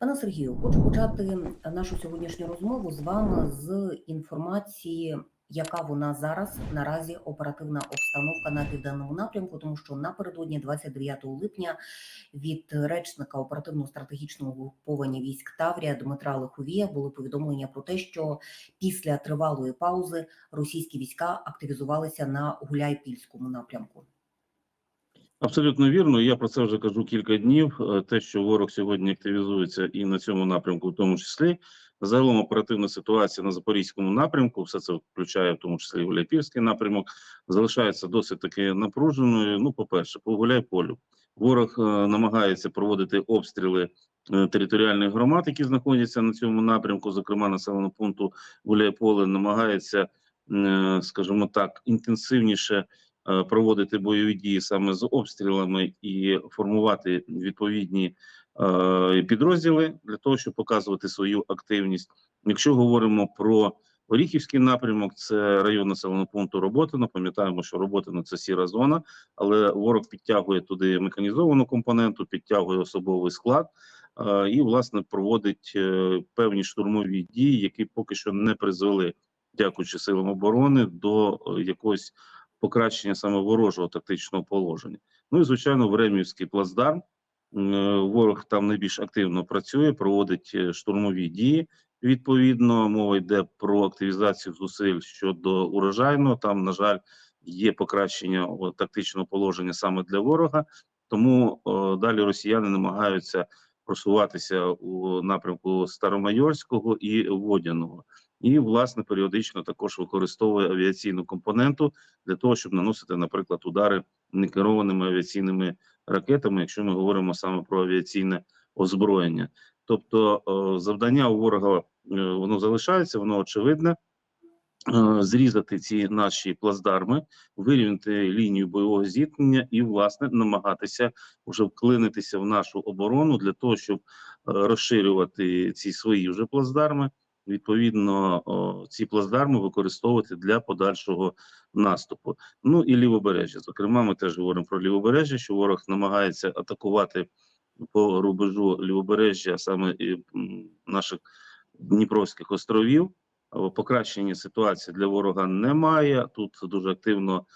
Пане Сергію, хочу почати нашу сьогоднішню розмову з вами з інформації, яка вона зараз наразі оперативна обстановка на південному напрямку, тому що напередодні 29 липня від речника оперативно-стратегічного угруповання військ Таврія Дмитра Лиховія було повідомлення про те, що після тривалої паузи російські війська активізувалися на Гуляйпільському напрямку. Абсолютно вірно. Я про це вже кажу кілька днів. Е, Те, що ворог сьогодні активізується і на цьому напрямку, в тому числі загалом оперативна ситуація на запорізькому напрямку, все це включає в тому числі і Гуляйпільський напрямок, залишається досить таки напруженою. Ну, по перше, по Гуляйполю. Ворог е, намагається проводити обстріли е, територіальних громад, які знаходяться на цьому напрямку, зокрема населеного пункту Гуляйполе, намагається, скажімо так, інтенсивніше проводити бойові дії саме з обстрілами і формувати відповідні е, підрозділи для того, щоб показувати свою активність. Якщо говоримо про Оріхівський напрямок, це район населеного пункту Роботино. Пам'ятаємо, що Роботино це сіра зона, але ворог підтягує туди механізовану компоненту, підтягує особовий склад е, і, власне, проводить е, певні штурмові дії, які поки що не призвели, дякуючи силам оборони, до е, якогось покращення саме ворожого тактичного положення. Ну і звичайно, Времівський плацдарм. Е, Ворог там найбільш активно працює, проводить е, штурмові дії. Відповідно, мова йде про активізацію зусиль щодо урожайного. Там, на жаль, є покращення тактичного положення саме для ворога. Тому о, далі росіяни намагаються просуватися у напрямку Старомайорського і Водяного. І, власне, періодично також використовує авіаційну компоненту для того, щоб наносити, наприклад, удари некерованими авіаційними ракетами, якщо ми говоримо саме про авіаційне озброєння. Тобто е, завдання у ворога е, воно залишається, воно очевидне. Е, Зрізати ці наші плацдарми, вирівняти лінію бойового зіткнення і, власне, намагатися вже вклинитися в нашу оборону для того, щоб розширювати ці свої вже плацдарми. Відповідно, ці плацдарми використовувати для подальшого наступу. Ну і лівобережжя. Зокрема, ми теж говоримо про лівобережжя, що ворог намагається атакувати по рубежу лівобережжя саме і, наших Дніпровських островів. Покращення ситуації для ворога немає. Тут дуже активно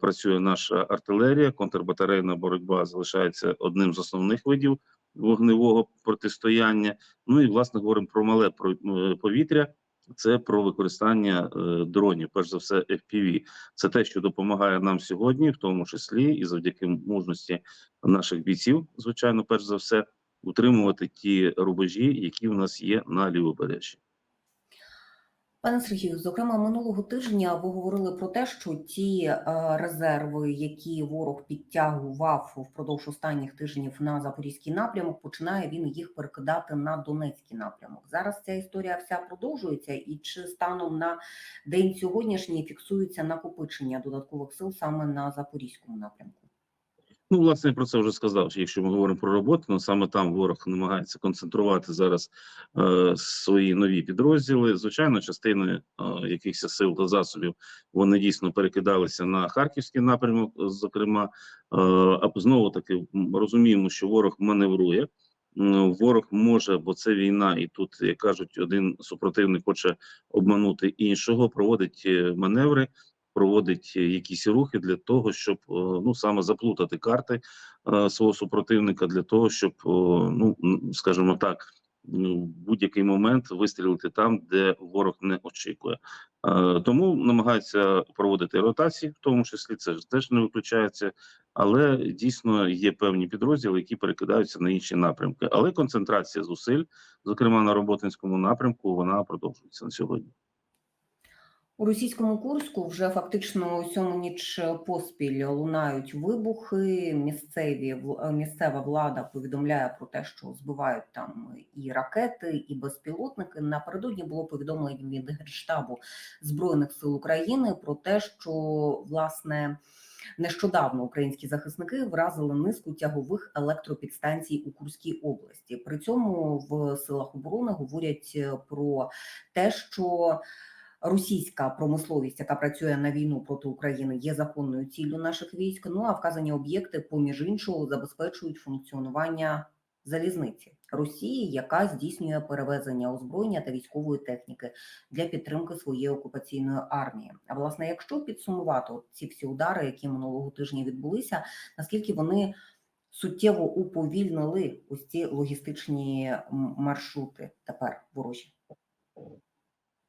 працює наша артилерія. Контрбатарейна боротьба залишається одним з основних видів вогневого протистояння. Ну і власне говоримо про мале про, е, повітря. Це про використання е, дронів, перш за все, FPV. Це те, що допомагає нам сьогодні, в тому числі і завдяки мужності наших бійців, звичайно, перш за все, утримувати ті рубежі, які в нас є на лівобережжі. Пане Сергію, зокрема, минулого тижня ви говорили про те, що ті е, резерви, які ворог підтягував впродовж останніх тижнів на запорізький напрямок, починає він їх перекидати на Донецький напрямок. Зараз ця історія вся продовжується, і чи станом на день сьогоднішній фіксується накопичення додаткових сил саме на запорізькому напрямку? Ну, власне, я про це вже сказав. що Якщо ми говоримо про роботу, ну саме там ворог намагається концентрувати зараз е, свої нові підрозділи. Звичайно, частини е, якихось сил та засобів вони дійсно перекидалися на харківський напрямок. Зокрема, е, а знову таки розуміємо, що ворог маневрує. Ворог може, бо це війна, і тут як кажуть, один супротивник хоче обманути іншого, проводить е, маневри проводить е, якісь рухи для того, щоб е, ну саме заплутати карти е, свого супротивника, для того, щоб ну скажімо так. ну, В будь-який момент вистрілити там, де ворог не очікує, тому намагаються проводити ротації, в тому числі це теж не виключається, але дійсно є певні підрозділи, які перекидаються на інші напрямки. Але концентрація зусиль, зокрема на роботинському напрямку, вона продовжується на сьогодні. У російському Курську вже фактично сьому ніч поспіль лунають вибухи. Місцеві вл- місцева влада повідомляє про те, що збивають там і ракети, і безпілотники. Напередодні було повідомлення від Генштабу збройних сил України про те, що власне. Нещодавно українські захисники вразили низку тягових електропідстанцій у Курській області. При цьому в силах оборони говорять е, про те, що російська промисловість, яка працює на війну проти України, є законною ціллю наших військ. Ну а вказані об'єкти, поміж іншого, забезпечують функціонування залізниці Росії, яка здійснює перевезення озброєння та військової техніки для підтримки своєї окупаційної армії. А власне, якщо підсумувати ці всі удари, які минулого тижня відбулися, наскільки вони суттєво уповільнили ось ці логістичні маршрути тепер ворожі?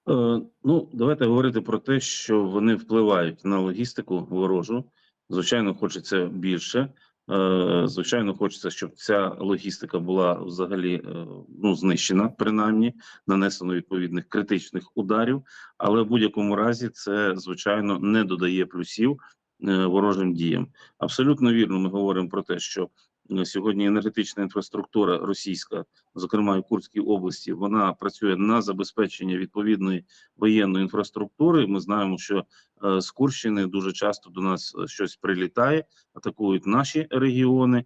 Е, ну, давайте говорити про те, що вони впливають на логістику ворожу. Звичайно, хочеться більше. Е, звичайно, хочеться, щоб ця логістика була взагалі е, ну, знищена, принаймні, нанесено відповідних критичних ударів. Але в будь-якому разі це звичайно не додає плюсів ворожим діям. Абсолютно вірно, ми говоримо про те, що сьогодні енергетична інфраструктура російська, зокрема в Курській області, вона працює на забезпечення відповідної воєнної інфраструктури. Ми знаємо, що е, з Курщини дуже часто до нас е, щось прилітає, атакують наші регіони.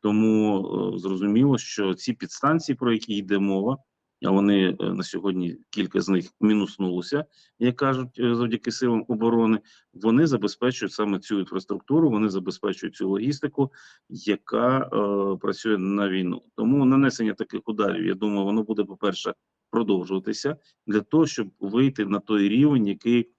Тому е, зрозуміло, що ці підстанції, про які йде мова, а вони е, на сьогодні кілька з них мінуснулося, як кажуть, е, завдяки силам оборони. Вони забезпечують саме цю інфраструктуру, вони забезпечують цю логістику, яка е, працює на війну. Тому нанесення таких ударів, я думаю, воно буде, по-перше, продовжуватися для того, щоб вийти на той рівень, який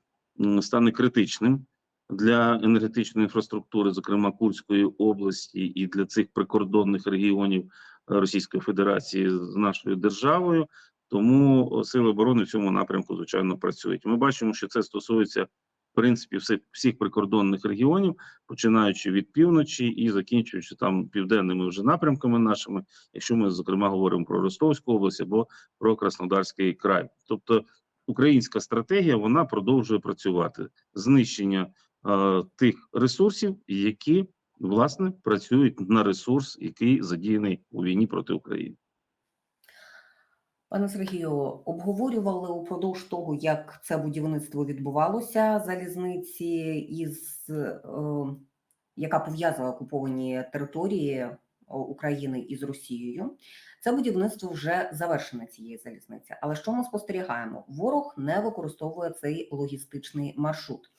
стане критичним для енергетичної інфраструктури, зокрема Курської області, і для цих прикордонних регіонів Російської Федерації з нашою державою. Тому сили оборони в цьому напрямку звичайно працюють. Ми бачимо, що це стосується в принципі всіх прикордонних регіонів, починаючи від півночі і закінчуючи там південними вже напрямками нашими, якщо ми зокрема говоримо про Ростовську область або про Краснодарський край. Тобто українська стратегія вона продовжує працювати знищення е, тих ресурсів, які власне працюють на ресурс, який задіяний у війні проти України. Пане Сергію, обговорювали упродовж того, як це будівництво відбувалося залізниці, із е, яка пов'язала окуповані території України із Росією. Це будівництво вже завершене цієї залізниці. Але що ми спостерігаємо? Ворог не використовує цей логістичний маршрут.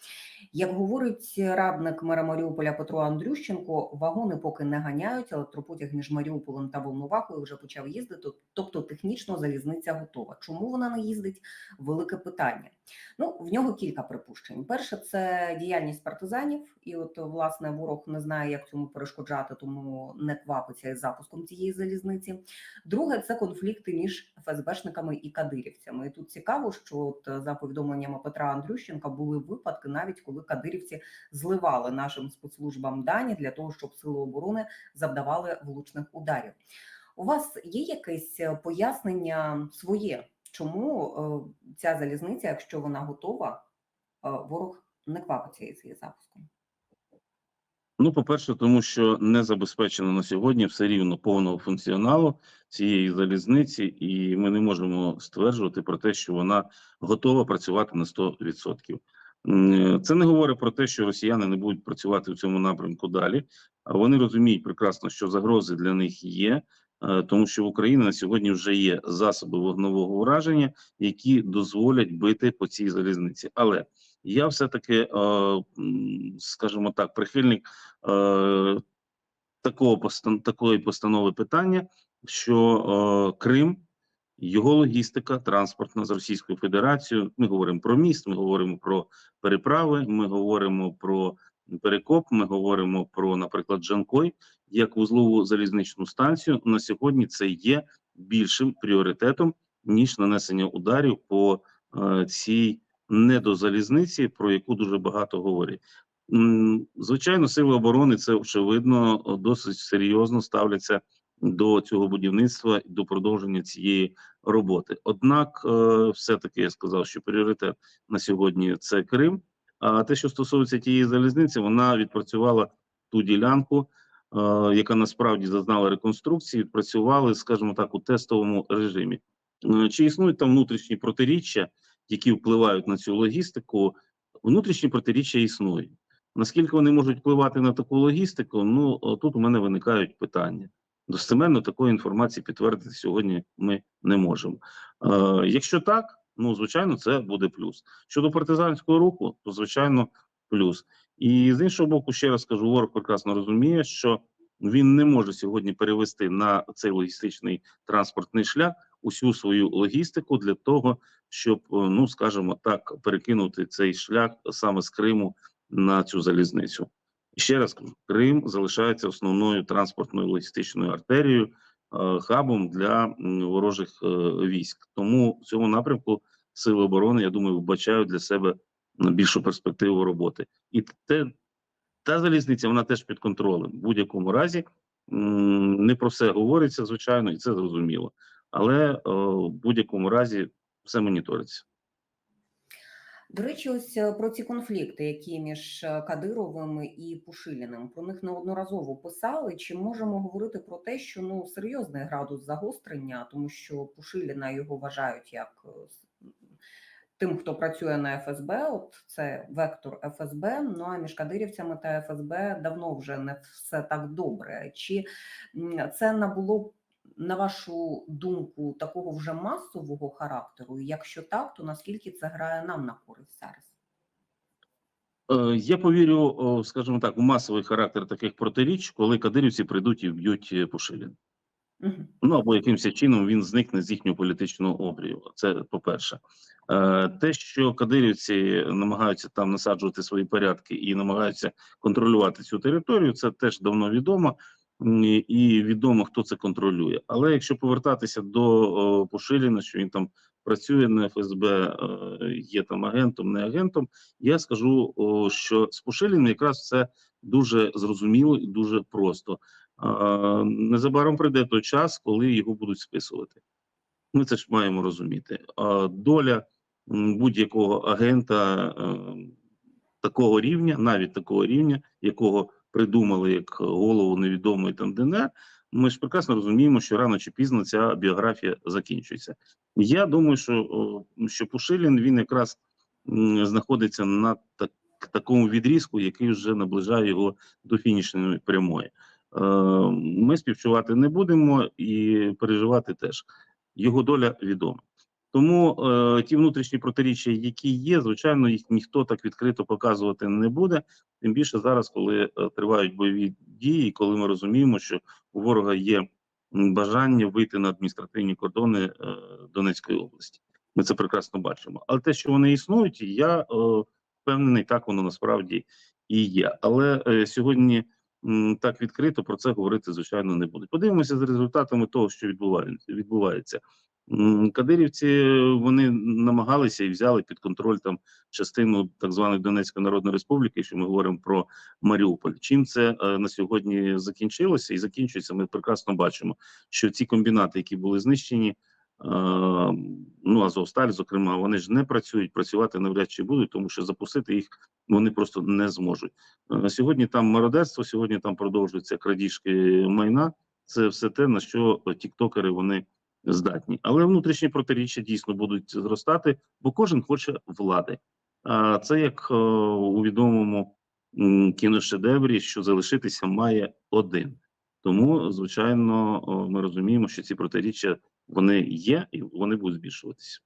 Як говорить радник мера Маріуполя Петро Андрющенко, вагони поки не ганяють, електропотяг між Маріуполем та Волновахою вже почав їздити. Тобто технічно залізниця готова. Чому вона не їздить? Велике питання. Ну в нього кілька припущень. Перше, це діяльність партизанів, і от власне ворог не знає, як цьому перешкоджати, тому не квапиться із запуском цієї залізниці. Друге, це конфлікти між ФСБшниками і кадирівцями. І тут цікаво, що от за повідомленнями Петра Андрющенка були випадки, навіть коли кадирівці зливали нашим спецслужбам дані для того, щоб сили оборони завдавали влучних ударів. У вас є якесь пояснення своє, чому е, ця залізниця, якщо вона готова, е, ворог не квапиться із її запуском? Ну, по-перше, тому що не забезпечено на сьогодні все рівно повного функціоналу цієї залізниці, і ми не можемо стверджувати про те, що вона готова працювати на 100%. Це не говорить про те, що росіяни не будуть працювати в цьому напрямку далі. А вони розуміють прекрасно, що загрози для них є, е, тому що в Україні на сьогодні вже є засоби вогнового ураження, які дозволять бити по цій залізниці. Але я все-таки, е, скажімо так, прихильник е, такого такої постанови питання, що е, Крим, його логістика транспортна з Російською Федерацією. Ми говоримо про міст, ми говоримо про переправи, ми говоримо про перекоп, ми говоримо про, наприклад, Джанкой, як вузлову залізничну станцію. На сьогодні це є більшим пріоритетом ніж нанесення ударів по е, цій недозалізниці, про яку дуже багато говорять. Звичайно, сили оборони це очевидно досить серйозно ставляться до цього будівництва і до продовження цієї роботи. Однак, е, все-таки я сказав, що пріоритет на сьогодні це Крим. А те, що стосується тієї залізниці, вона відпрацювала ту ділянку, яка насправді зазнала реконструкції, відпрацювали, скажімо так, у тестовому режимі. Е, Чи існують там внутрішні протиріччя, які впливають на цю логістику? Внутрішні протиріччя існують. Наскільки вони можуть впливати на таку логістику? Ну тут у мене виникають питання. Достеменно такої інформації підтвердити сьогодні ми не можемо. Е, якщо так, ну звичайно, це буде плюс. Щодо партизанського руху, то звичайно плюс. І з іншого боку, ще раз кажу, ворог прекрасно розуміє, що він не може сьогодні перевести на цей логістичний транспортний шлях усю свою логістику для того, щоб, е, ну скажімо так, перекинути цей шлях саме з Криму на цю залізницю. Ще раз кажу, Крим залишається основною транспортною логістичною артерією, хабом для ворожих е, військ. Тому в цьому напрямку сили оборони, я думаю, вбачають для себе більшу перспективу роботи. І те, та залізниця вона теж під контролем. В будь-якому разі не про все говориться, звичайно, і це зрозуміло. Але е, в будь-якому разі все моніториться. До речі, ось е, про ці конфлікти, які між е, Кадировим і Пушиліним, про них неодноразово писали. Чи можемо говорити про те, що ну серйозний градус загострення, тому що Пушиліна його вважають як е, тим, хто працює на ФСБ, от це вектор ФСБ. Ну а між кадирівцями та ФСБ давно вже не все так добре. Чи це набуло на вашу думку, такого вже масового характеру? І якщо так, то наскільки це грає нам на користь зараз? Е, Я повірю, скажімо так, у масовий характер таких протиріч, коли кадирівці прийдуть і вб'ють е, Пушилін. Мгм. Ну або якимось чином він зникне з їхнього політичного обрію. Це по-перше. Е, Те, що кадирівці намагаються там насаджувати свої порядки і намагаються контролювати цю територію, це теж давно відомо. І відомо, хто це контролює. Але якщо повертатися до о, Пушиліна, що він там працює на ФСБ, е, є там агентом, не агентом, я скажу, що з Пушиліним якраз все дуже зрозуміло і дуже просто. Незабаром прийде той час, коли його будуть списувати. Ми це ж маємо розуміти. Доля будь-якого агента е, такого рівня, навіть такого рівня, якого придумали як голову невідомої там ДНР, ми ж прекрасно розуміємо, що рано чи пізно ця біографія закінчується. Я думаю, що, що Пушилін він якраз знаходиться на так, такому відрізку, який вже наближає його до фінішної прямої. Е, Ми співчувати не будемо і переживати теж. Його доля відома. Тому е, ті внутрішні протиріччя, які є, звичайно, їх ніхто так відкрито показувати не буде. Тим більше зараз, коли е, тривають бойові дії, коли ми розуміємо, що у ворога є бажання вийти на адміністративні кордони е, Донецької області. Ми це прекрасно бачимо. Але те, що вони існують, я е, впевнений, так воно насправді і є. Але е, сьогодні м, так відкрито про це говорити, звичайно, не будуть. Подивимося за результатами того, що відбувається. Кадирівці вони намагалися і взяли під контроль там частину так званої Донецької Народної Республіки, якщо ми говоримо про Маріуполь. Чим це е, на сьогодні закінчилося і закінчується? Ми прекрасно бачимо, що ці комбінати, які були знищені, е, ну Азовсталь, зокрема, вони ж не працюють, працювати навряд чи будуть, тому що запустити їх вони просто не зможуть. Е, Сьогодні там мародерство, сьогодні там продовжуються крадіжки майна. Це все те, на що тіктокери вони здатні. Але внутрішні протиріччя дійсно будуть зростати, бо кожен хоче влади. А це як е, у відомому кіношедеврі, що залишитися має один. Тому, звичайно, е, ми розуміємо, що ці протиріччя вони є і вони будуть збільшуватися.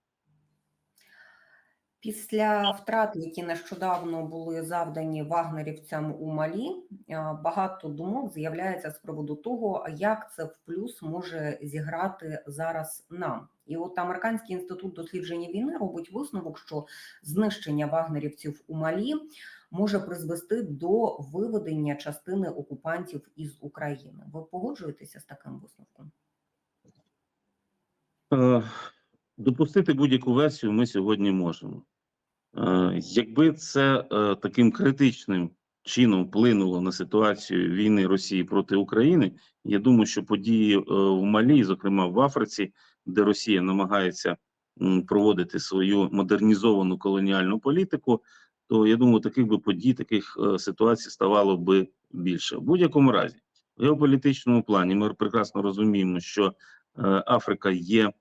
Після втрат, які нещодавно були завдані вагнерівцям у Малі, багато думок з'являється з приводу того, як це в плюс може зіграти зараз нам. І от Американський інститут дослідження війни робить висновок, що знищення вагнерівців у Малі може призвести до виведення частини окупантів із України. Ви погоджуєтеся з таким висновком? Е, Допустити будь-яку версію ми сьогодні можемо. Е, Якби це е, таким критичним чином вплинуло на ситуацію війни Росії проти України, я думаю, що події е, в Малі, зокрема в Африці, де Росія намагається проводити свою модернізовану колоніальну політику, то я думаю, таких би подій, таких ситуацій ставало би більше. В будь-якому разі, в геополітичному плані ми прекрасно розуміємо, що Африка є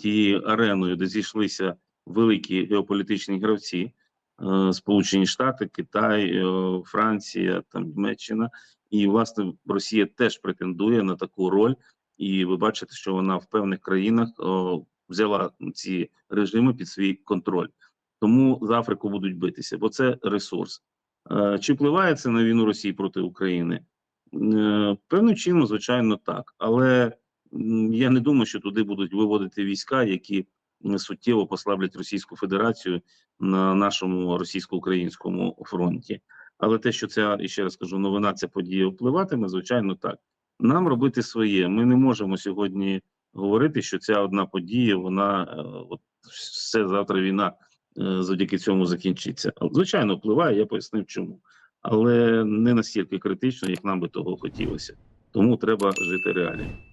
тією ареною, де зійшлися великі геополітичні гравці, е, Сполучені Штати, Китай, е, Франція, там Німеччина, і власне Росія теж претендує на таку роль. І ви бачите, що вона в певних країнах о, взяла ці режими під свій контроль. Тому за Африку будуть битися, бо це ресурс. Е, Чи впливає це на війну Росії проти України? Е, Певним чином, звичайно, так. Але я не думаю, що туди будуть виводити війська, які суттєво послаблять Російську Федерацію на нашому російсько-українському фронті. Але те, що і ще раз кажу, новина ця подія впливатиме, звичайно, так. Нам робити своє. Ми не можемо сьогодні говорити, що ця одна подія, вона е, от все завтра війна е, завдяки цьому закінчиться. Звичайно, впливає, я пояснив чому. Але не настільки критично, як нам би того хотілося. Тому треба жити реаліями.